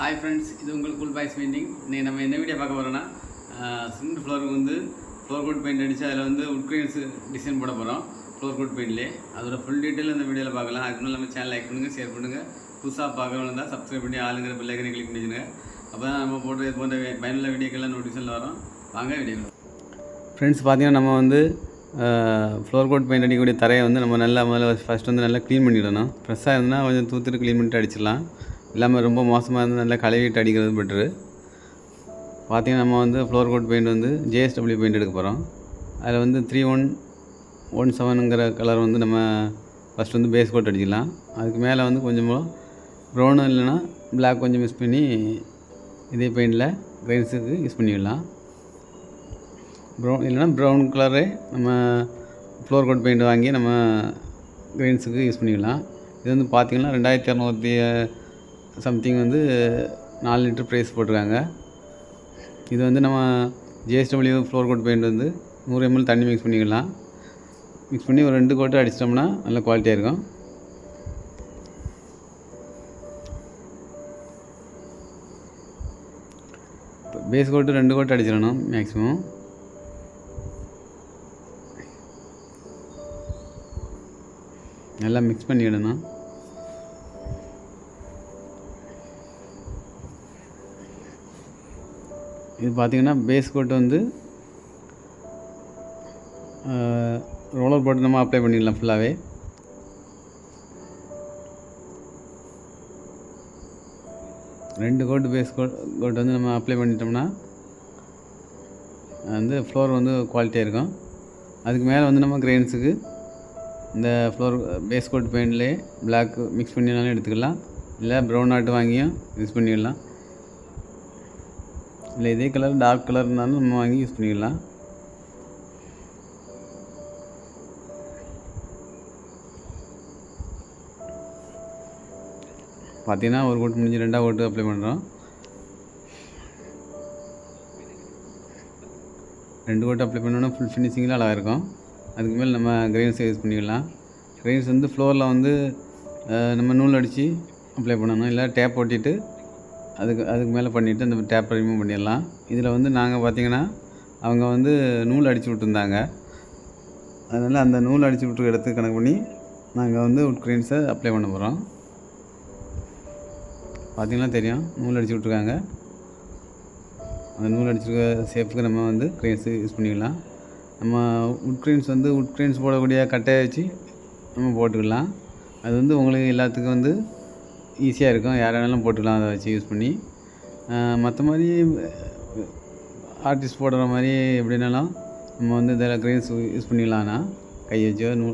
Hi friends இது உங்கள் cool boys painting இன்றைக்கி நம்ம என்ன வீடியோ பார்க்க போகிறோன்னா சிமெண்ட் ஃப்ளோருக்கு வந்து ஃப்ளோர் கோட் பெயிண்ட் அடித்து அதில் வந்து உட்கிரீன்ஸ் டிசைன் போட போகிறோம் ஃப்ளோர் கோட் பெயிண்ட்லேயே அதோட ஃபுல் டீட்டெயில் இந்த வீடியோவில் பார்க்கலாம். அதுக்கு முன்னாடி நம்ம சேனல் லைக் பண்ணுங்கள் ஷேர் பண்ணுங்கள் புதுசாக பார்க்கணும் இருந்தால் சப்ஸ்கிரைப் பண்ணி ஆளுங்கிற பிள்ளைக்கனை கிளிக் பண்ணிச்சுங்க அப்போ தான் நம்ம போட்டு இது போன்ற பயனுள்ள வீடியோக்கெல்லாம் நோட்டிஃபிகேஷனில் வரும். வாங்க வீடியோ ஃப்ரெண்ட்ஸ் பார்த்தீங்கன்னா நம்ம வந்து ஃப்ளோர் கோட் பெயிண்ட் அடிக்கக்கூடிய தரையை வந்து நம்ம நல்லா முதல்ல ஃபஸ்ட் வந்து நல்லா க்ளீன் பண்ணிடணும். ஃப்ரெஷ்ஷாக இருந்தால் கொஞ்சம் தூத்துட்டு க்ளீன் பண்ணிட்டு அடிச்சிடலாம். இல்லாமல் ரொம்ப மோசமாக இருந்தால் நல்லா கழுவிட்டு அடிக்கிறது பெட்ரு பார்த்திங்கன்னா நம்ம வந்து ஃப்ளோர் கோட் பெயிண்ட் வந்து ஜேஎஸ்டபிள்யூ பெயிண்ட் எடுக்க போகிறோம் அதில் வந்து த்ரீ ஒன் ஒன் செவனுங்கிற கலர் வந்து நம்ம ஃபஸ்ட் வந்து பேஸ் கோட் அடிக்கலாம் அதுக்கு மேலே வந்து கொஞ்சமாக ப்ரௌனு இல்லைன்னா பிளாக் கொஞ்சம் மிஸ் பண்ணி இதே பெயிண்டில் கிரைன்ஸுக்கு யூஸ் பண்ணிடலாம். ப்ரௌன் இல்லைன்னா ப்ரௌன் கலரே நம்ம ஃப்ளோர் கோட் பெயிண்ட் வாங்கி நம்ம கிரெயின்ஸுக்கு யூஸ் பண்ணிக்கலாம் இது வந்து பார்த்திங்கன்னா ரெண்டாயிரத்தி இரநூத்தி சம்திங் வந்து நாலு லிட்டர் ப்ரைஸ் போட்டிருக்காங்க. இது வந்து நம்ம ஜேஎஸ்டபிள்யூ ஃப்ளோர் கோட் பெயிண்ட் வந்து நூறு எம்எல் தண்ணி மிக்ஸ் பண்ணிக்கலாம். மிக்ஸ் பண்ணி ஒரு ரெண்டு கோட்டு அடிச்சிட்டோம்னா நல்ல குவாலிட்டியாக இருக்கும். பேஸ் கோட்டு ரெண்டு கோட்டு அடிச்சிடணும் மேக்ஸிமம் நல்லா மிக்ஸ் பண்ணிவிடணும் இது பார்த்திங்கன்னா பேஸ் கோட் வந்து ரோலர் போட்டு நம்ம அப்ளை பண்ணிடலாம் ஃபுல்லாகவே ரெண்டு கோட்டு பேஸ் கோட் கோட் வந்து நம்ம அப்ளை பண்ணிட்டோம்னா வந்து ஃப்ளோர் வந்து குவாலிட்டியாக இருக்கும். அதுக்கு மேலே வந்து நம்ம கிரெயின்ஸுக்கு இந்த ஃப்ளோர் பேஸ் கோட் பெயிண்ட்லேயே பிளாக் மிக்ஸ் பண்ணினாலும் எடுத்துக்கலாம். இல்லை ப்ரௌன் ஆட்டு வாங்கியும் யூஸ் பண்ணிடலாம். இல்லை இதே கலர் டார்க் கலர் இருந்தாலும் நம்ம வாங்கி யூஸ் பண்ணிக்கலாம். பார்த்தீங்கன்னா ஒரு ஓட்டு முடிஞ்சு ரெண்டாவது கோட்டு அப்ளை பண்ணுறோம் ரெண்டு கோட்டு அப்ளை பண்ணோன்னா ஃபுல் ஃபினிஷிங்கில் அழகாக இருக்கும். அதுக்கு மேலே நம்ம கிரெயின்ஸை யூஸ் பண்ணிக்கலாம். கிரெயின்ஸ் வந்து ஃப்ளோரில் வந்து நம்ம நூல் அடித்து அப்ளை பண்ணணும். இல்லை டேப் ஓட்டிட்டு அதுக்கு அதுக்கு மேலே பண்ணிவிட்டு அந்த டேப்பை ரிமூவ் பண்ணிடலாம். இதில் வந்து நாங்கள் பார்த்தீங்கன்னா அவங்க வந்து நூல் அடித்து விட்டுருந்தாங்க. அதனால் அந்த நூல் அடித்து விட்டுருக்க இடத்துக்கு கணக்கு பண்ணி நாங்கள் வந்து உட் அப்ளை பண்ண போகிறோம் பார்த்திங்கன்னா தெரியும்? நூல் அடித்து விட்ருக்காங்க அந்த நூல் அடிச்சிருக்க சேஃப்க்கு நம்ம வந்து கிரெயின்ஸு யூஸ் பண்ணிக்கலாம். நம்ம உட் வந்து உட் கிரெயின்ஸ் போடக்கூடிய கட்டையை வச்சு நம்ம போட்டுக்கலாம். அது வந்து உங்களுக்கு எல்லாத்துக்கும் வந்து ஈஸியாக இருக்கும். யார் வேணாலும் போட்டுக்கலாம். அதை வச்சு யூஸ் பண்ணி. மற்ற மாதிரி ஆர்டிஸ்ட் போடுற மாதிரி எப்படினாலும் நம்ம வந்து இதில் கிரெயின்ஸ் யூஸ் பண்ணிக்கலாம்னா கை வச்சோ நூ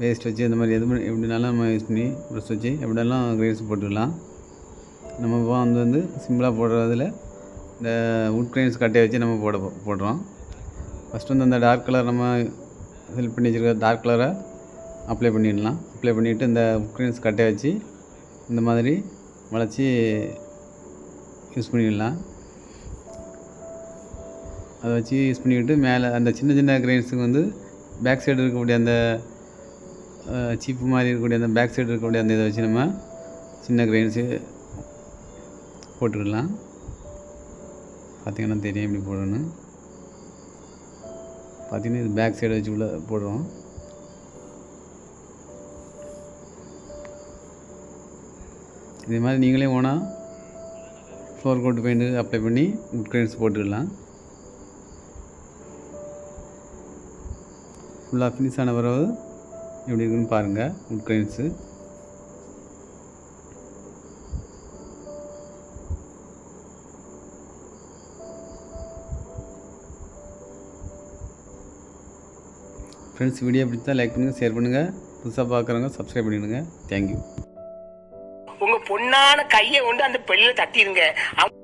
வேஸ்ட் வச்சு இந்த மாதிரி எது பண்ணி- எப்படினாலும் நம்ம யூஸ் பண்ணி ப்ரெஷ் வச்சு எப்படினாலும் கிரெயின்ஸ் போட்டுக்கலாம். நம்ம இப்போ வந்து வந்து சிம்பிளாக போடுறதுல இந்த உட் கிரெயின்ஸ் கட்டையை வச்சு நம்ம போட போடுறோம். ஃபஸ்ட்டு வந்து அந்த டார்க் கலர் நம்ம ஃபில் பண்ணி வச்சுருக்க டார்க் கலரை அப்ளை பண்ணிடலாம். அப்ளை பண்ணிவிட்டு இந்த உட் கிரெயின்ஸ் கட்டையை வச்சு இந்த மாதிரி வளைச்சி யூஸ் பண்ணிடலாம் அதை வச்சு யூஸ் பண்ணிக்கிட்டு மேலே அந்த சின்ன சின்ன கிரெயின்ஸுக்கு வந்து பேக் சைடு இருக்கக்கூடிய அந்த சீப்பு மாதிரி இருக்கக்கூடிய அந்த பேக் சைடு இருக்கக்கூடிய அந்த இதை வச்சு நம்ம சின்ன கிரெயின்ஸு போட்டுக்கலாம். பார்த்திங்கன்னா தெரியும் எப்படி போடணும் பார்த்திங்கன்னா இது பேக் சைடு வச்சு உள்ள போடுறோம். இதே மாதிரி நீங்களே ஓனாக ஃப்ளோர் கோட் பெயிண்ட் அப்ளை பண்ணி உட் கிரெயின்ஸ் போட்டுக்கலாம் ஃபுல்லாக ஃபினிஷ் ஆன பிறகு எப்படி இருக்குன்னு பாருங்கள் உட் கிரெயின்ஸு ஃப்ரெண்ட்ஸ் வீடியோ பிடிச்சா லைக் பண்ணுங்கள் ஷேர் பண்ணுங்கள் புதுசாக பார்க்குறவங்க சப்ஸ்கிரைப் பண்ணிவிடுங்க தேங்க்யூ உங்க பொண்ணான கையை கொண்டு அந்த பெண்ணில தட்டிடுங்க அவங்க